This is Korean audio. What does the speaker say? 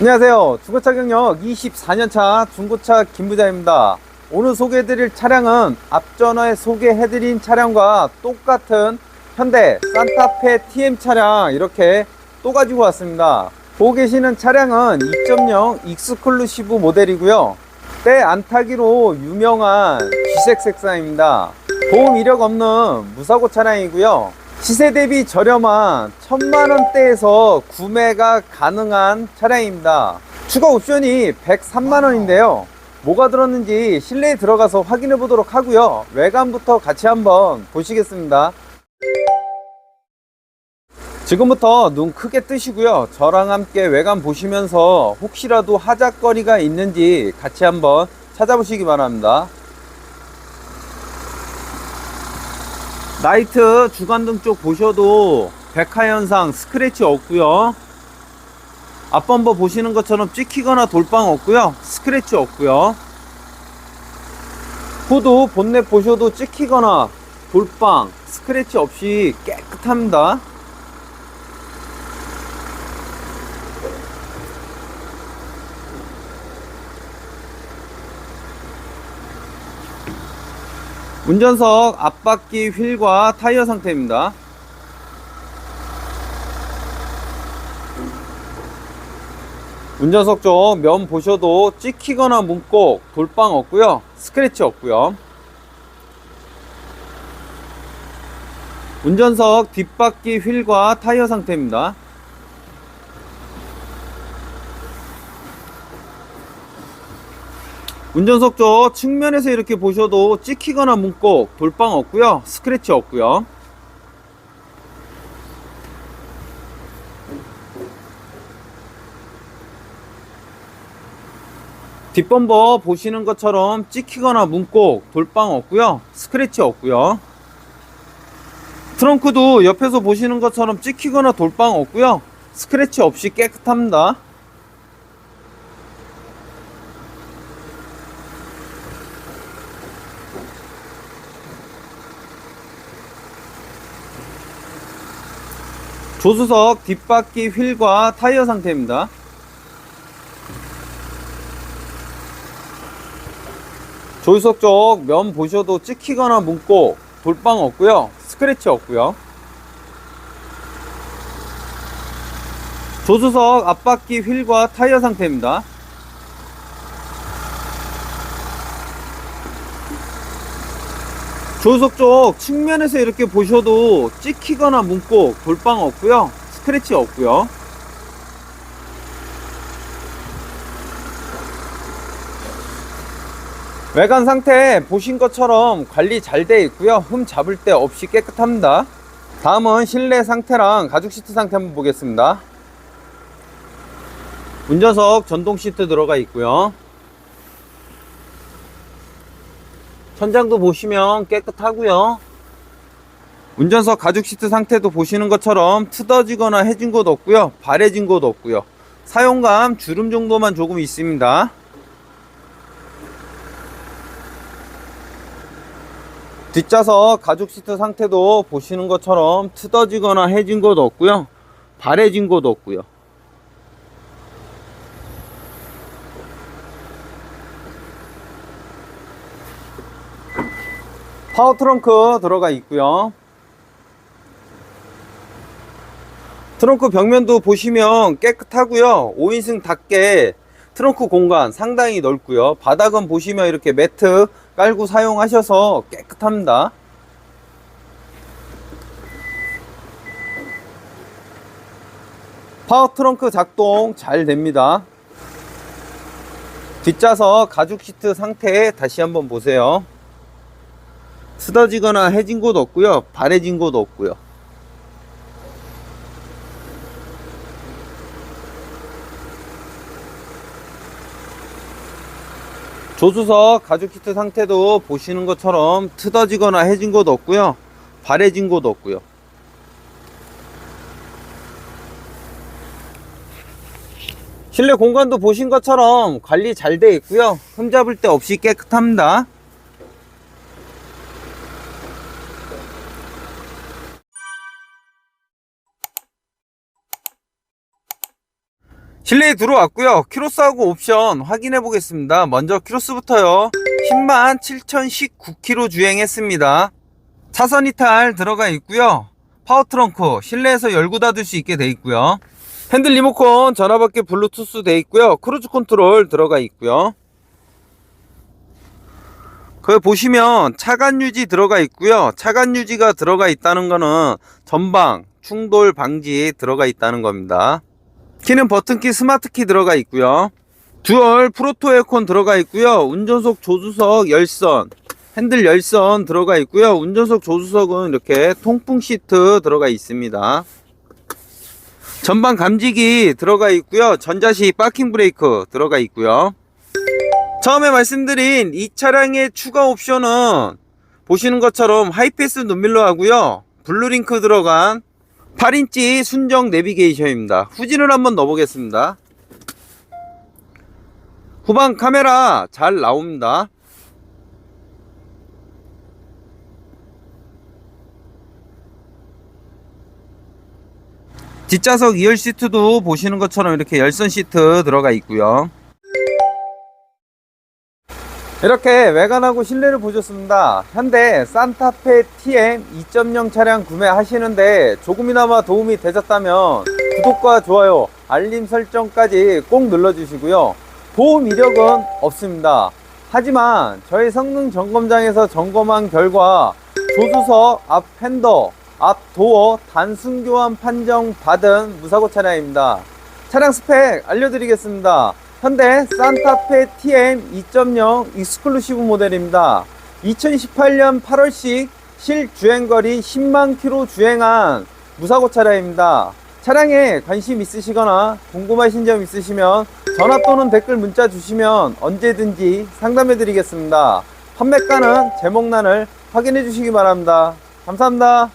안녕하세요. 중고차 경력 24년차 중고차 김부자입니다. 오늘 소개해드릴 차량은 앞전에 소개해드린 차량과 똑같은 현대 산타페 TM 차량 이렇게 또 가지고 왔습니다. 보고 계시는 차량은 2.0 익스클루시브 모델이고요. 때 안타기로 유명한 귀색 색상입니다. 보험 이력 없는 무사고 차량이고요. 시세 대비 저렴한 천만원대에서 구매가 가능한 차량입니다. 추가 옵션이 103만원인데요. 뭐가 들었는지 실내에 들어가서 확인해 보도록 하고요. 외관부터 같이 한번 보시겠습니다. 지금부터 눈 크게 뜨시고요. 저랑 함께 외관 보시면서 혹시라도 하작거리가 있는지 같이 한번 찾아보시기 바랍니다. 라이트 주간등 쪽 보셔도 백화 현상 스크래치 없고요. 앞범버 보시는 것처럼 찍히거나 돌빵 없고요. 스크래치 없고요. 후드 본넷 보셔도 찍히거나 돌빵 스크래치 없이 깨끗합니다. 운전석 앞바퀴 휠과 타이어 상태입니다. 운전석 쪽 면 보셔도 찍히거나 문콕 돌빵 없고요. 스크래치 없고요. 운전석 뒷바퀴 휠과 타이어 상태입니다. 운전석 쪽 측면에서 이렇게 보셔도 찍히거나 문콕 돌빵 없고요. 스크래치 없고요. 뒷범버 보시는 것처럼 찍히거나 문콕 돌빵 없고요. 스크래치 없고요 트렁크도 옆에서 보시는 것처럼 찍히거나 돌빵 없고요 스크래치 없이 깨끗합니다 조수석 뒷바퀴 휠과 타이어 상태입니다. 조수석 쪽 면 보셔도 찍히거나 문콕 돌빵 없고요. 스크래치 없고요. 조수석 앞바퀴 휠과 타이어 상태입니다. 조수석 쪽 측면에서 이렇게 보셔도 찍히거나 문콕 돌빵 없고요 스크래치 없고요 외관 상태 보신 것처럼 관리 잘 되어 있고요. 흠 잡을 데 없이 깨끗합니다. 다음은 실내 상태랑 가죽 시트 상태 한번 보겠습니다. 운전석 전동 시트 들어가 있고요. 천장도 보시면 깨끗하고요. 운전석 가죽 시트 상태도 보시는 것처럼 트어지거나 해진 곳 없고요. 바래진 곳 없고요. 사용감 주름 정도만 조금 있습니다 뒷좌석 가죽 시트 상태도 보시는 것처럼 트어지거나 해진 곳 없고요. 바래진 곳 없고요. 파워 트렁크 들어가 있고요. 트렁크 벽면도 보시면 깨끗하고요. 5인승 닫게 트렁크 공간 상당히 넓고요. 바닥은 보시면 이렇게 매트 깔고 사용하셔서 깨끗합니다. 파워 트렁크 작동 잘 됩니다. 뒷좌석 가죽 시트 상태 다시 한번 보세요. 쓰러지거나 해진 곳 없고요. 바래진 곳 없고요 조수석 가죽 키트 상태도 보시는 것처럼 트어지거나 해진 곳 없고요. 바래진 곳 없고요. 실내 공간도 보신 것처럼 관리 잘 돼 있고요. 흠잡을 데 없이 깨끗합니다. 실내에 들어왔고요. 키로수하고 옵션 확인해 보겠습니다. 먼저 키로수부터요. 10만 7019km 주행했습니다. 차선 이탈 들어가 있고요. 파워 트렁크 실내에서 열고 닫을 수 있게 돼 있고요. 핸들 리모컨 전화받기 블루투스 돼 있고요. 크루즈 컨트롤 들어가 있고요. 그 보시면 차간 유지 들어가 있고요. 차간 유지가 들어가 있다는 거는 전방 충돌 방지 들어가 있다는 겁니다. 키는 버튼키 스마트키 들어가 있고요. 듀얼 프로토 에어컨 들어가 있고요. 운전석 조수석 열선 핸들 열선 들어가 있고요. 운전석 조수석은 이렇게 통풍 시트 들어가 있습니다. 전방 감지기 들어가 있고요. 전자식 파킹 브레이크 들어가 있고요. 처음에 말씀드린 이 차량의 추가 옵션은 보시는 것처럼 하이패스 눈밀러 하고요. 블루링크 들어간 8인치 순정 내비게이션입니다. 후진을 한번 넣어보겠습니다. 후방 카메라 잘 나옵니다. 뒷좌석 2열 시트도 보시는 것처럼 이렇게 열선 시트 들어가 있고요. 이렇게 외관하고 실내를 보셨습니다. 현대 산타페 TM 2.0 차량 구매하시는데 조금이나마 도움이 되셨다면 구독과 좋아요, 알림 설정까지 꼭 눌러주시고요. 보험 이력은 없습니다. 하지만 저희 성능 점검장에서 점검한 결과 조수석 앞 핸더, 앞 도어 단순 교환 판정 받은 무사고 차량입니다. 차량 스펙 알려드리겠습니다. 현대 산타페 TM 2.0 익스클루시브 모델입니다. 2018년 8월식 실주행거리 10만 킬로 주행한 무사고 차량입니다. 차량에 관심 있으시거나 궁금하신 점 있으시면 전화 또는 댓글 문자 주시면 언제든지 상담해 드리겠습니다. 판매가는 제목란을 확인해 주시기 바랍니다. 감사합니다.